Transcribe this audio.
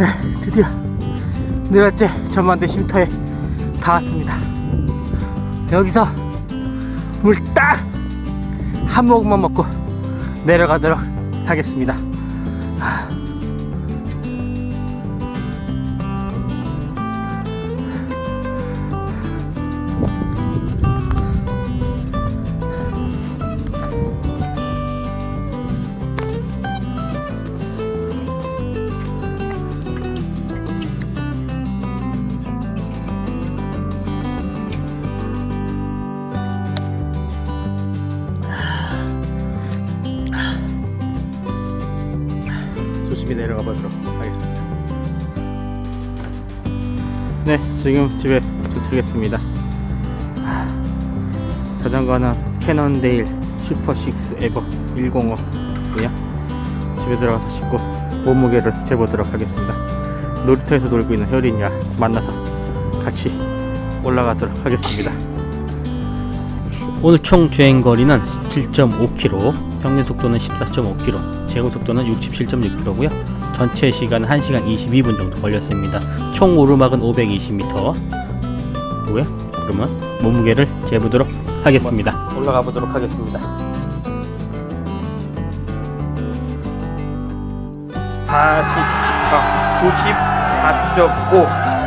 네, 드디어 네 번째 전만대 쉼터에 다 왔습니다. 여기서 물 딱 한 모금만 먹고 내려가도록 하겠습니다. 조심히 내려가 보도록 하겠습니다. 네, 지금 집에 도착했습니다. 하, 자전거는 캐논데일 슈퍼6 에버 105고요. 집에 들어가서 씻고 몸무게를 재보도록 하겠습니다. 놀이터에서 놀고 있는 효린이와 만나서 같이 올라가도록 하겠습니다. 오늘 총 주행 거리는 7.5km, 평균 속도는 14.5km, 제곱 속도는 67.6km고요. 전체 시간 1시간 22분 정도 걸렸습니다. 총 오르막은 520m고요. 그러면 몸무게를 재보도록 하겠습니다. 올라가 보도록 하겠습니다. 40, 아, 94.5